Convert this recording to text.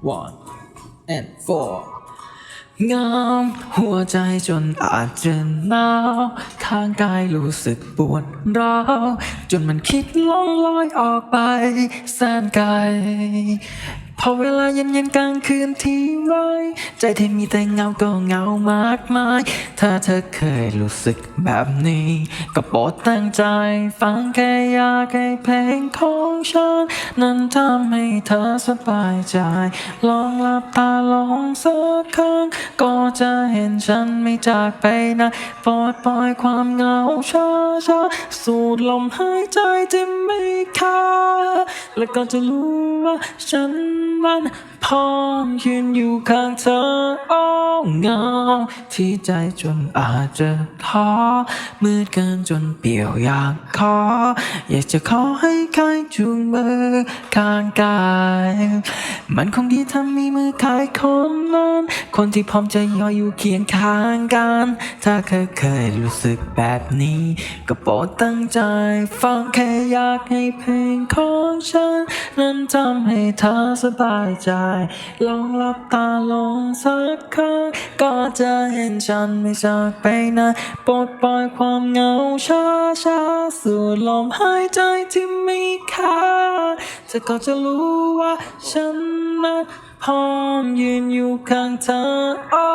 One and four. งามหัวใจจนอาจจะหนาวข้างกายรู้สึกปวดร้าวจนมันคิดล่องลอยออกไปแสนไกล พอเวลาเย็นๆกลางคืนที่ไรใจที่มีแต่เงาก็เงามากมาย ถ้าเธอเคยรู้สึกแบบนี้ ก็โปรดตั้งใจ ฟังแค่อยากให้เพลงของฉัน นั้นทำให้เธอสบายใจ ลองหลับตาลองสักครั้ง ก็จะเห็นฉันไม่จากไปนะปลดปล่อยความเหงาช้าช้าสูดลมหายใจที่ไม่ขาดแล้วก็จะรู้ว่าฉัน นั้นพร้อมยืนอยู่ข้างเธอโอ้เงา ที่ใจจนอาจจะท้อมืดเกินจนเปี่ยวอยากขอ อยากจะขอให้ใครจูงมือข้างกาย มันคงดีถ้ามีมือขายคนนั้น คนที่พร้อมจะยออยู่เคียงข้างกัน ถ้าเคยเคยรู้สึกแบบนี้ ก็โปรดตั้งใจฟังแค่อยากให้เพลงของฉันนั้น ทำให้เธอสบายใจ ลองหลับตาลงสักครั้งก็จะเห็นฉันไม่จากไปนะปลดปล่อยความเหงาช้าช้าสูดลมหายใจที่ไม่ขาดเธอก็จะรู้ว่าฉันนั้นพร้อมยืนอยู่ข้างเธอโอ้